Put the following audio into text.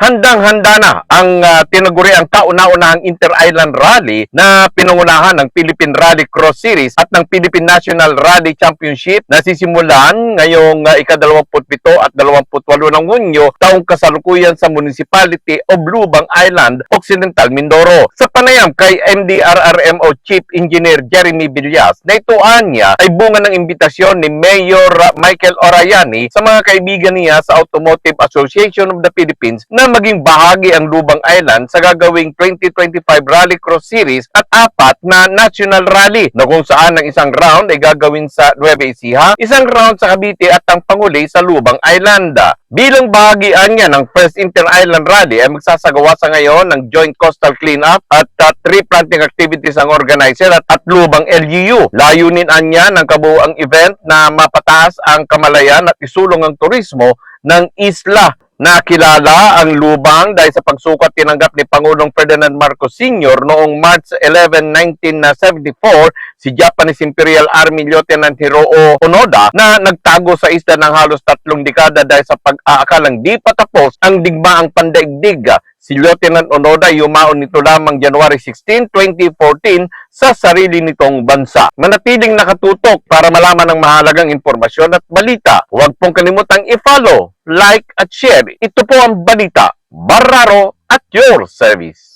handang-handa na ang uh, tinaguri ang kauna-unahang Inter-Island Rally na pinangunahan ng Philippine Rally Cross Series at ng Philippine National Rally Championship na sisimulan ngayong uh, ika-27 at 28 ng Hunyo taong kasalukuyan sa Municipality of Lubang Island, Occidental Mindoro. Sa panayam kay MDRRMO Chief Engineer Jeremy Villas na ituan niya ay bunga ng imbitasyon ni Mayor Michael Orayani sa mga kaibigan niya sa Automotive Association of the Philippines na maging bahagi ang Lubang Island sa gagawing 2025 Rally Cross Series at apat na National Rally na kung saan ang isang round ay gagawin sa Nueva Ecija, isang round sa Cavite at ang panguli sa Lubang Island. Bilang bahagian niya ng First Inter-Island Rally ay magsasagawa sa ngayon ng Joint Coastal Cleanup at uh, tree planting activities ang organizer at, at Lubang LGU. Layunin anya ng kabuuang event na mapataas ang kamalayan at isulong ang turismo ng isla Nakilala ang lubang dahil sa pagsukat tinanggap ni Pangulong Ferdinand Marcos Sr. noong March 11, 1974 si Japanese Imperial Army Lieutenant Hiroo Onoda na nagtago sa isla ng halos tatlong dekada dahil sa pag-aakalang di pa tapos ang digmaang pandaigdig. Si Lieutenant Onoda yumaon nito lamang January 16, 2014 sa sarili nitong bansa. Manatiling nakatutok para malaman ang mahalagang impormasyon at balita. Huwag pong kalimutang i-follow, like at share. Ito po ang balita. Barraro at your service.